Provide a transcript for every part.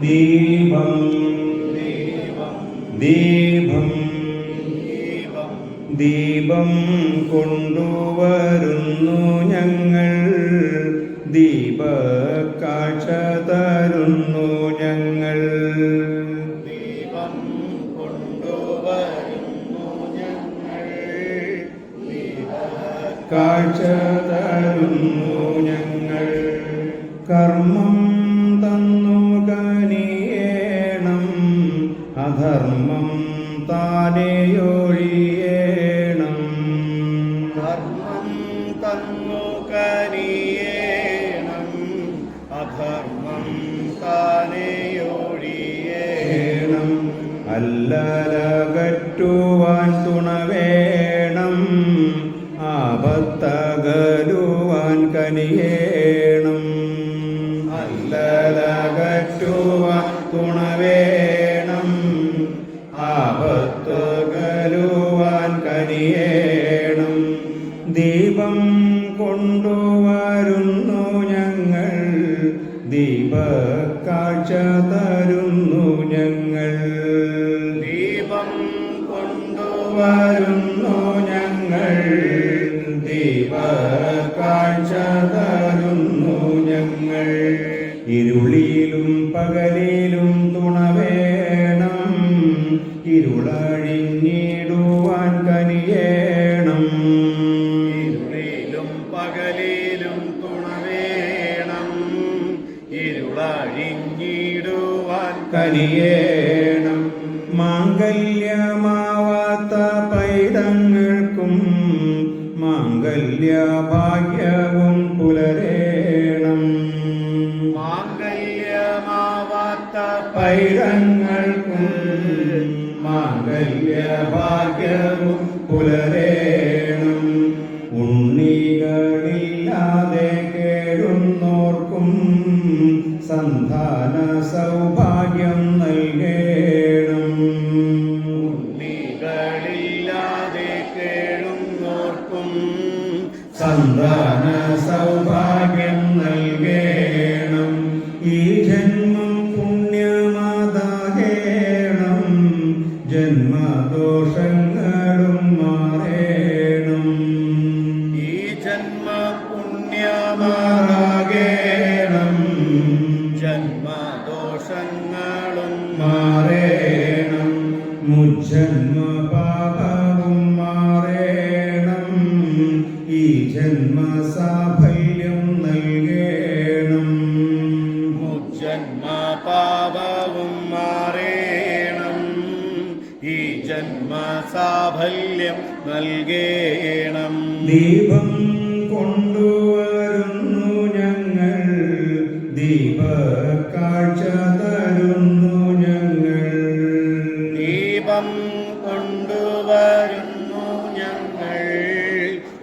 ദീപം. ദീപം. ദീപം കൊണ്ടുവരുന്നു ഞങ്ങൾ. ദീപക്കാഴ്ച തരുന്നു ഞങ്ങൾ. അധർമ്മം താനെയൊഴിയേണം. ധർമ്മം തന്നു കരിയേണം അധർമ്മം താനെയൊഴിയേണം. അല്ലരകറ്റുവാൻ തുണവേണം. തുണ വേണം ആപത്തകലുവാൻ കനിയേണം. അല്ലലകറ്റുവാൻ തുണ വേണം ആപത്തകലുവാൻ കനിയേണം. ദീപം കൊണ്ടുവരുന്നു ഞങ്ങൾ. ദീപക്കാഴ്ച തരുന്നു ഞങ്ങൾ. ദീപം കൊണ്ടുവരുന്നു വരുന്നു ഞങ്ങൾ. ദീപക്കാഴ്ച തരുന്നു ഞങ്ങൾ. ഇരുളിയിലും പകലിലും ഇരുളഴിഞ്ഞിടുവാൻ കനിയേണം. ഇരുളിലും പകലിലും തുണവേണം. ഇരുളഴിഞ്ഞിടുവാൻ കനിയേണം. മാംഗല്യമാവാത്ത പൈതങ്ങൾക്കും മാംഗല്യ ഭാഗ്യവും ഉണ്ണികളില്ലാതെ കേഴുന്നോർക്കും സന്താന സൗഭാഗ്യം നൽകേണം. ഉണ്ണികളില്ലാതെ കേഴുന്നോർക്കും സന്താന സൗഭാഗ്യം മാറാകേണം ജന്മദോഷങ്ങളും മാറേണം. മുജന്മ പാപവും മാറേണം. ഈ ജന്മ സാഫല്യം നൽകേണം. മുജന്മ പാപവും മാറേണം. ഈ ജന്മ സാഫല്യം നൽകേണം. ദീപം ദീപക്കാഴ്ച തരുന്നു ഞങ്ങൾ. ദീപം കൊണ്ടുവരുന്നു ഞങ്ങൾ.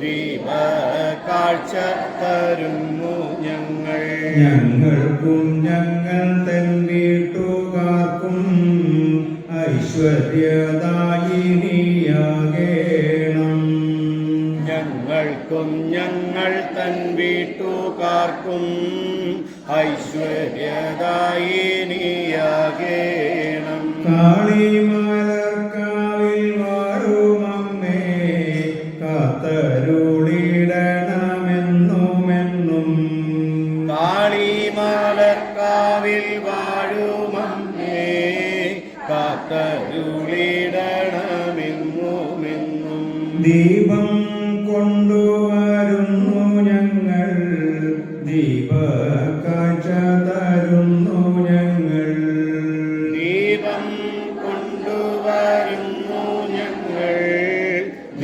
ദീപക്കാഴ്ച തരുന്നു ഞങ്ങൾ. ഞങ്ങൾക്കും ഞങ്ങൾ തൻ വീട്ടുകാർക്കും ഐശ്വര്യദായിനിയാകേണം. ഞങ്ങൾക്കും ഞങ്ങൾ തൻ വീട്ടുകാർക്കും ഐശ്വര്യദായിനിയാകേണം. കാളിമലർക്കാവിൽ വാഴുമമ്മേ കാത്തരുളിടണമെന്നുമെന്നും. കാളിമാലർക്കാവിൽ വാഴുമമ്മേ കാത്തരുളിടണമെന്നുമെന്നും. ദീപം കൊണ്ടുവരുന്നു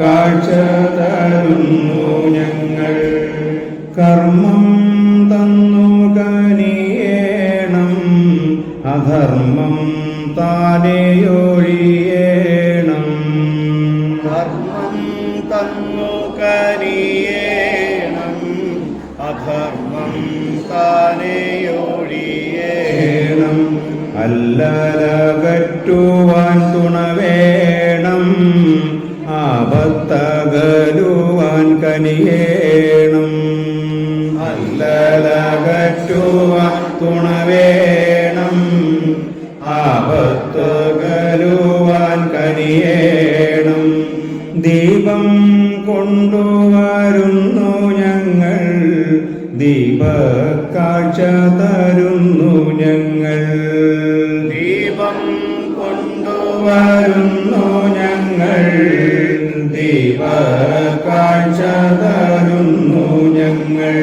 കാഴ്ച തരുന്നു ഞങ്ങൾ. കർമ്മം തന്നു കനിയേണം. അധർമ്മം താനെയൊഴിയേണം കർമ്മം തന്നു കനിയേണം. അധർമ്മം താനെയൊഴിയേണം അല്ലലകറ്റുവാൻ തുണവേ ആപത്തകലുവാൻ കനിയേണം. അല്ലലകറ്റുവാൻ തുണവേണം. ആപത്തകലുവാൻ കനിയേണം. ദീപം കൊണ്ടുവരുന്നു ഞങ്ങൾ. ദീപക്കാഴ്ച തരുന്നു ഞങ്ങൾ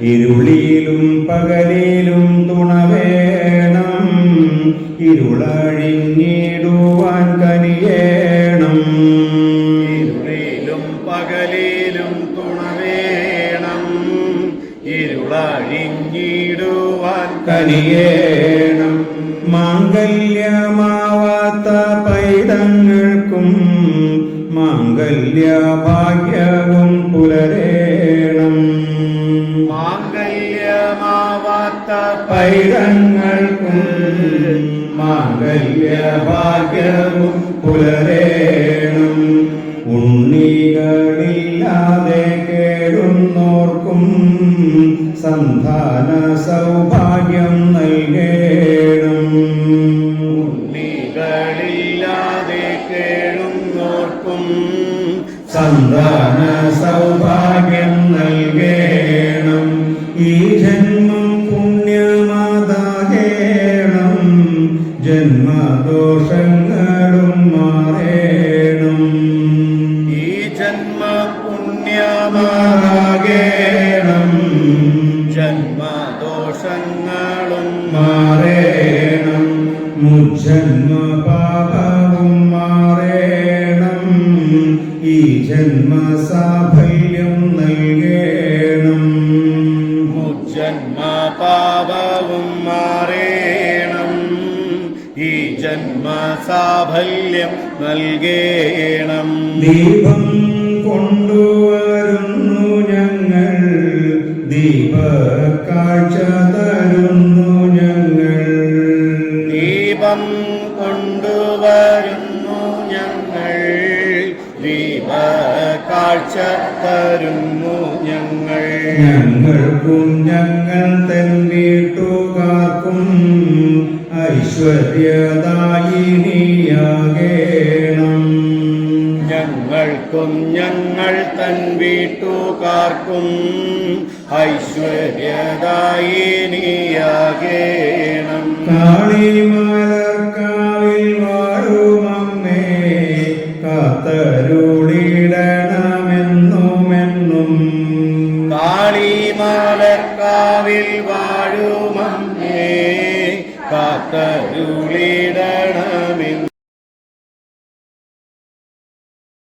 ഇരുളിയിലും പകലിലും തുണ വേണം ഇരുളഴിഞ്ഞിടുവാൻ കനിയേണം. ഇരുളിലും പകലിലും തുണവേണം. ഇരുളഴിഞ്ഞിടുവാൻ കനിയേണം. മാംഗല്യമാവാത്ത പൈതങ്ങൾക്കും മാംഗല്യ ഭാഗ്യവും പുലരേണം മാംഗല്യമാവാത്ത പൈതങ്ങൾക്കും മാംഗല്യ പുലരേണം. ഉണ്ണികളില്ലാതെ കേടുന്നോർക്കും സന്താന സൗഭാഗ്യം നൽകേണം. ഉണ്ണികളില്ലാതെ കേടുന്നോർക്കും സന്താന സൗഭാഗ്യം നൽകേണം ജന്മദോഷങ്ങളും മാറേണം. ഈ ജന്മ പുണ്യമാകേണം ജന്മദോഷങ്ങളും മാറേണം. മുജന്മ പാപവും മാറേണം. ഈ ജന്മ സാഫല്യം ഈ ജന്മ സാഫല്യം നൽകേണം. ദീപം കൊണ്ടുവരുന്നു ഞങ്ങൾ. ദീപ കാഴ്ച തരുന്നു ഞങ്ങൾ. ദീപം കൊണ്ടുവരുന്നു ഞങ്ങൾ. ദീപ കാഴ്ച തരുന്നു ഞങ്ങൾ. ഞങ്ങൾക്കും ഞങ്ങൾ തൻ വീട്ടുകാർക്കും ഐശ്വര്യദായിനിയാകേണം ഞങ്ങൾക്കും ഞങ്ങൾ തൻ വീട്ടുകാർക്കും ഐശ്വര്യദായിനിയാകേണം കാളിമലർക്കാവിൽ വാഴുമമ്മേ കാത്തരുളിടണമെന്നുമെന്നും